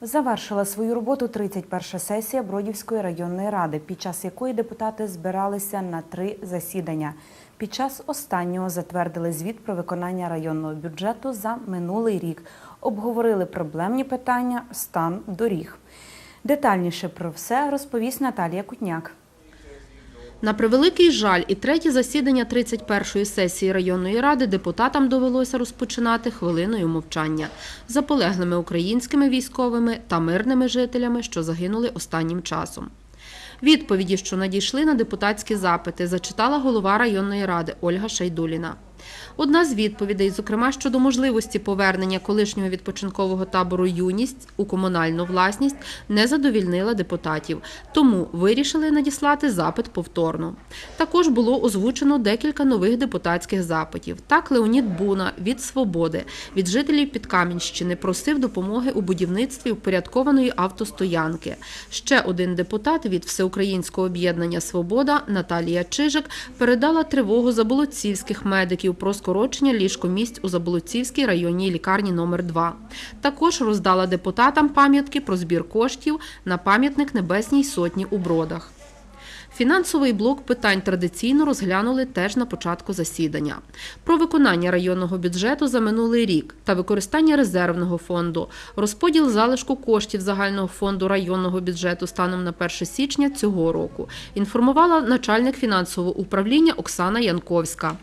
Завершила свою роботу 31-ша сесія Бродівської районної ради, під час якої депутати збиралися на три засідання. Під час останнього затвердили звіт про виконання районного бюджету за минулий рік, обговорили проблемні питання, стан доріг. Детальніше про все розповість Наталія Кутняк. На превеликий жаль, і третє засідання 31-ї сесії районної ради депутатам довелося розпочинати хвилиною мовчання за полеглими українськими військовими та мирними жителями, що загинули останнім часом. Відповіді, що надійшли на депутатські запити, зачитала голова районної ради Ольга Шайдуліна. Одна з відповідей, зокрема щодо можливості повернення колишнього відпочинкового табору Юність у комунальну власність, не задовільнила депутатів, тому вирішили надіслати запит повторно. Також було озвучено декілька нових депутатських запитів. Так, Леонід Буна від Свободи, від жителів Підкам'янщини просив допомоги у будівництві впорядкованої автостоянки. Ще один депутат від Всеукраїнського об'єднання Свобода Наталія Чижик передала тривогу заболоцівських медиків про скорочення ліжкомісць у Заболоцівській районній лікарні номер 2 Також роздала депутатам пам'ятки про збір коштів на пам'ятник Небесній Сотні у Бродах. Фінансовий блок питань традиційно розглянули теж на початку засідання. Про виконання районного бюджету за минулий рік та використання резервного фонду, розподіл залишку коштів загального фонду районного бюджету станом на 1 січня цього року, інформувала начальник фінансового управління Оксана Янковська.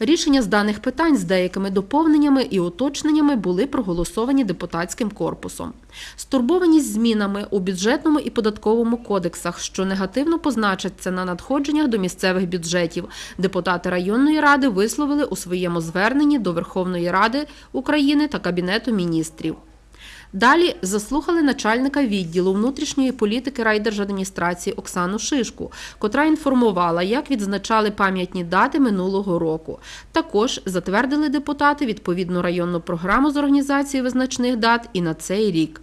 Рішення з даних питань з деякими доповненнями і уточненнями були проголосовані депутатським корпусом. Стурбованість змінами у бюджетному і податковому кодексах, що негативно позначаться на надходженнях до місцевих бюджетів, депутати районної ради висловили у своєму зверненні до Верховної Ради України та Кабінету міністрів. Далі заслухали начальника відділу внутрішньої політики райдержадміністрації Оксану Шишку, котра інформувала, як відзначали пам'ятні дати минулого року. Також затвердили депутати відповідну районну програму з організації визначних дат і на цей рік.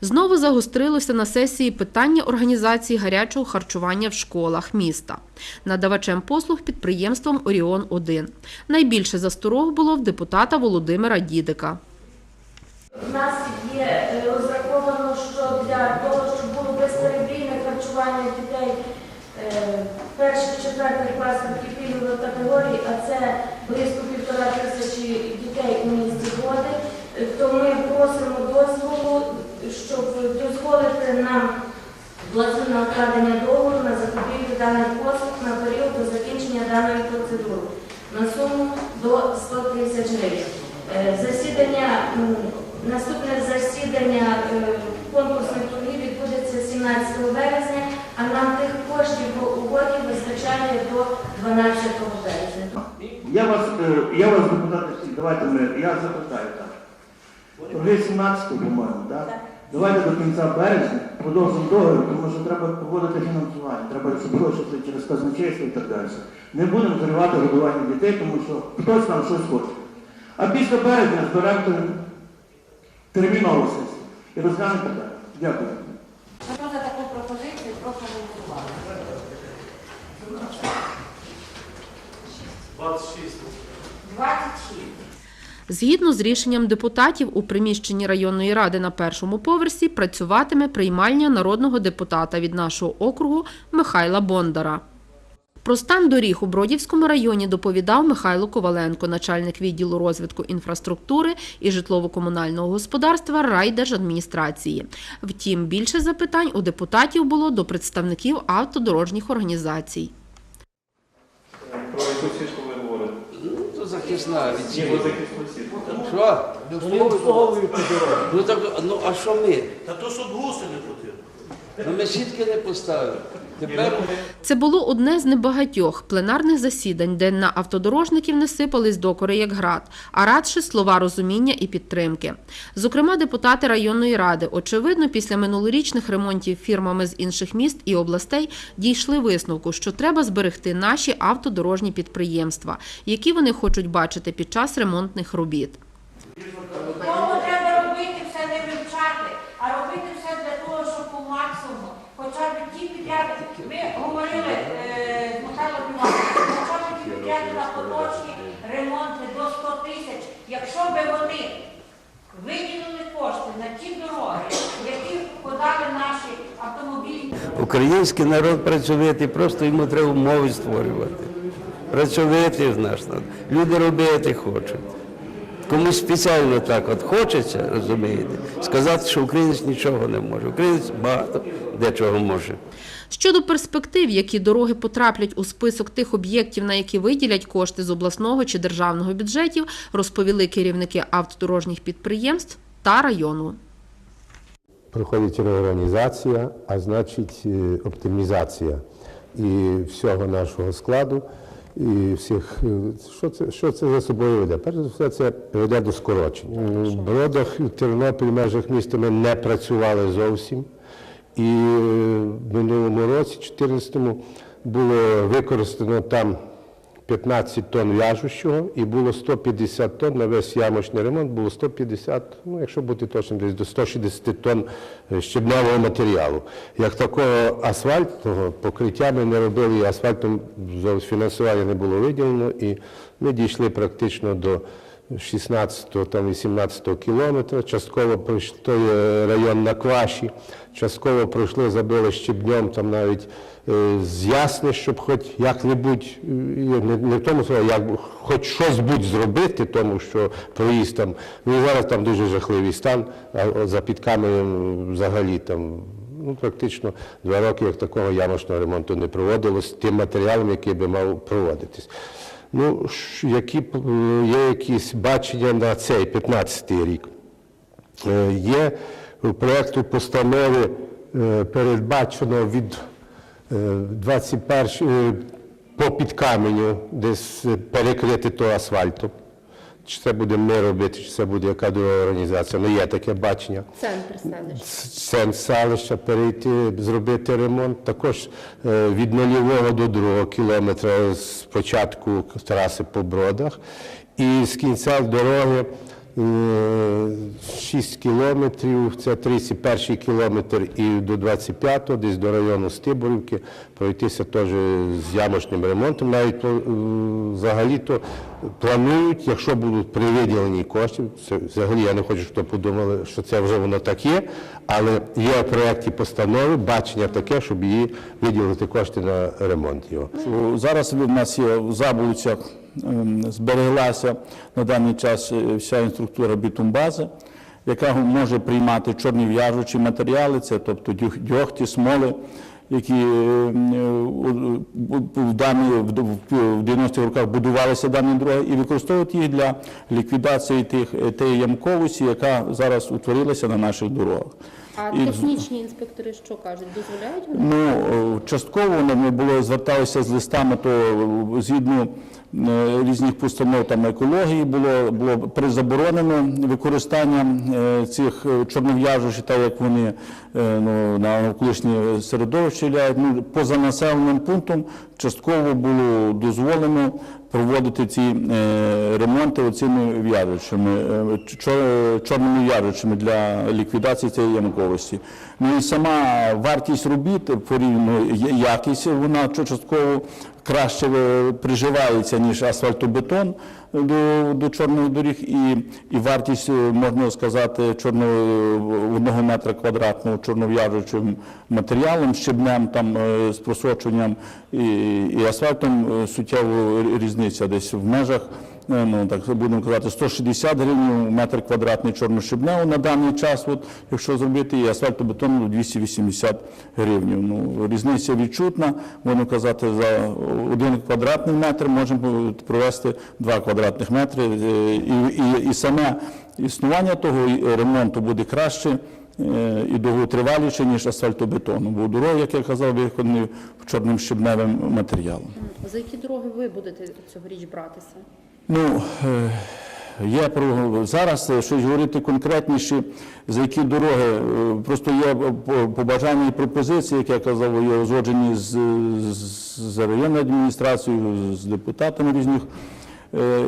Знову загострилося на сесії питання організації гарячого харчування в школах міста. Надавачем послуг підприємством Оріон 1 Найбільше засторог було в депутата Володимира Дідика. У нас є е, розраховано, що для того, щоб було безперебійне харчування дітей е, перших четвертих класів і пільгової категорії, а це близько півтора тисячі дітей у місті Води, то ми просимо дозволу, щоб дозволити нам дозвіл на укладення договору на закупівлю даних послуг на період до закінчення даної процедури на суму до 100 тисяч гривень. Е, Засідання, наступне засідання е, конкурсних торгів відбудеться 17 березня, а нам тих коштів по угоді вистачає до 12 березня. Я вас, е, я вас депутати всі, давайте ми, я запитаю так. Торги 17 по-моєму, так? Давайте до кінця березня продовжимо договір, тому що треба проводити фінансування, треба щоб через казначейство і так далі. Не будемо зривати годування дітей, тому що хтось нам щось хоче. А після березня зберемо термінову сесію і розглянемо питання. Дякую. За таку пропозицію, прошу голосувати. 26. Згідно з рішенням депутатів, у приміщенні районної ради на першому поверсі працюватиме приймальня народного депутата від нашого округу Михайла Бондара. Про стан доріг у Бродівському районі доповідав Михайло Коваленко, начальник відділу розвитку інфраструктури і житлово-комунального господарства райдержадміністрації. Втім, більше запитань у депутатів було до представників автодорожніх організацій. Про яку сітку ви говорите? Ну, захисна Ні, цього. ви захисну сітку. Що? Вони обслуговують по дорозі. Ну так, ну а що ми? Та то, щоб гуси не ходили. Ну ми сітки не поставили. Це було одне з небагатьох пленарних засідань, де на автодорожників не сипались докори як град, а радше слова розуміння і підтримки. Зокрема, депутати районної ради, очевидно, після минулорічних ремонтів фірмами з інших міст і областей дійшли висновку, що треба зберегти наші автодорожні підприємства, які вони хочуть бачити під час ремонтних робіт. Тому треба робити все не вивчати, а робити все для того, щоб по максимуму, хоча б ті підряди, ми говорили е, з Михайлом Івановичем, хоча б ті підряди на поточні ремонти до 100 тисяч, якщо би вони виділили кошти на ті дороги, які подали наші автомобілі. Український народ працювати, просто йому треба умови створювати. Працювати з нас. Люди робити хочуть. Комусь спеціально так от хочеться, розумієте, сказати, що українець нічого не може. Українець багато дечого може. Щодо перспектив, які дороги потраплять у список тих об'єктів, на які виділять кошти з обласного чи державного бюджетів, розповіли керівники автодорожніх підприємств та району. проходить реорганізація, а значить е, оптимізація і всього нашого складу, і всіх. е, Що це, що це за собою веде? Перш за все, це веде до скорочень. У Бродах, в Тернопіль, в межах міста ми не працювали зовсім. І е, в минулому році, 2014-му, було використано там 15 тонн в'яжущого і було 150 тонн на весь ямочний ремонт, було 150, ну якщо бути точним, десь до 160 тонн е, щебневого матеріалу. Як такого асфальтного покриття ми не робили, і асфальтом фінансування не було виділено, і ми дійшли практично до 16-го, там 18-го кілометра, частково пройшли е, район на Кваші, частково пройшли, забили щебнем, там навіть е, з Ясни, щоб хоч як-небудь, е, не, не в тому слові, як хоч щось будь зробити, тому що проїзд там, ну і зараз там дуже жахливий стан, а за підкаменем взагалі там ну, практично два роки як такого ямочного ремонту не проводилось тим матеріалом, який би мав проводитись. Ну, які є якісь бачення на цей 15-й рік? Е, Є проєкту постанови е, передбачено від е, 21 е, по підкаменю десь е, перекрити то асфальтом. Чи це будемо ми робити, чи це буде яка друга організація. Ну, є таке бачення. Центр селища. Сенс селища перейти, зробити ремонт. Також е, від нульового до другого кілометра з початку траси по бродах. І з кінця дороги е, 6 кілометрів, це 31 кілометр і до 25-го, десь до району Стиборівки, пройтися теж з ямочним ремонтом. Навіть е, взагалі-то планують, якщо будуть при виділенні коштів, це взагалі я не хочу, щоб подумали, що це вже воно так є, але є в проєкті постанови бачення таке, щоб її виділити кошти на ремонт його. Зараз в нас є в Заболоцях ем, збереглася на даний час е, вся інструктура бітумбази, яка може приймати чорні в'яжучі матеріали, це тобто дьогті, смоли, які ем, е, у- в дані в 90-х роках будувалися дані дороги, і використовувати їх для ліквідації е, тієї ямковості, яка зараз утворилася на наших дорогах. А І- технічні інспектори що кажуть? Дозволяють вони? Ну, е, частково ми було зверталися з листами, то е, згідно е, різних постанов там екології було, було призаборонено використання цих чорнов'яжучів, так як вони ну, на навколишнє середовище ляють. Ну, поза населеним пунктом частково було дозволено проводити ці е, ремонти оцими в'яжучими, е, чор- чорними в'яжучими для ліквідації цієї ямковості. Ну і сама вартість робіт порівняно якість вона частково краще е, приживається, ніж асфальтобетон до, до чорних доріг, і, і вартість, е, можна сказати, чорного одного метра квадратного чорнов'яжучим матеріалом, щебнем там е, з просоченням і, і асфальтом е, суттєво різниця десь в межах. Е, Ну так будемо казати, 160 гривень метр квадратний чорнощебневого на даний час, от, якщо зробити, і асфальтобетону 280 гривень. Ну, різниця відчутна, можна казати, за один квадратний метр можемо провести 2 квадратних метри. е, І, і, і саме існування того ремонту буде краще е, і довготриваліше, ніж асфальтобетону. Бо дороги, як я казав, виконані чорним щебневим матеріалом. За які дороги ви будете цьогоріч братися? Ну, е, є про зараз е, щось говорити конкретніше, за які дороги. е, Просто є по- побажання і пропозиції, як я казав, є узгоджені з, з, районною адміністрацією, з депутатами різних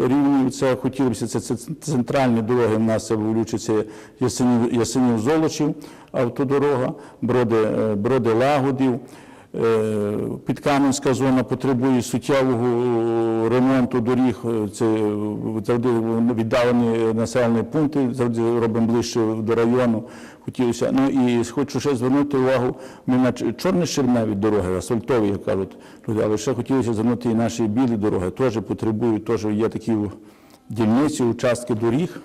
рівнів. Це хотілося це, це центральні дороги. В нас це влючиться Ясенів, Ясенів автодорога, Броди, Броди Лагодів. Е, Підкам'янська зона потребує суттєвого ремонту доріг. Е, Це віддалені населені пункти, завжди робимо ближче до району. Хотілося. Ну і хочу ще звернути увагу. Ми на чорні щерневі дороги, асфальтові, як кажуть але ще хотілося звернути і наші білі дороги. Теж потребують, теж є такі дільниці, участки доріг,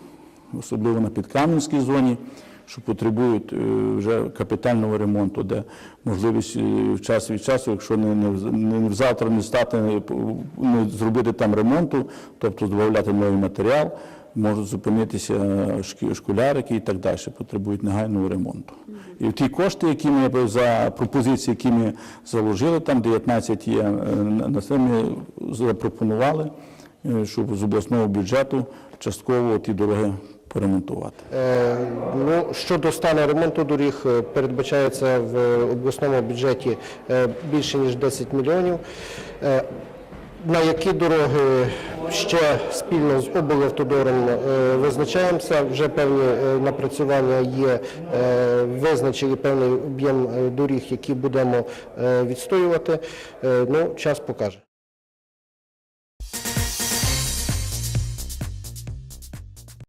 особливо на Підкам'янській зоні, що потребують е, вже капітального ремонту, де можливість е, час від часу, якщо не, не, в- завтра не стати, не, зробити там ремонту, тобто додати новий матеріал, можуть зупинитися школярики і так далі, потребують негайного ремонту. І ті кошти, які ми за пропозиції, які ми заложили, там 19 є, е, на це ми запропонували, щоб з обласного бюджету частково ті дороги поремонтувати. Е, Ну, щодо стану ремонту доріг, е, передбачається в обласному бюджеті е, більше ніж 10 мільйонів. На які дороги ще спільно з облавтодором визначаємося, вже певні напрацювання є, визначили певний об'єм доріг, які будемо відстоювати. Ну, час покаже.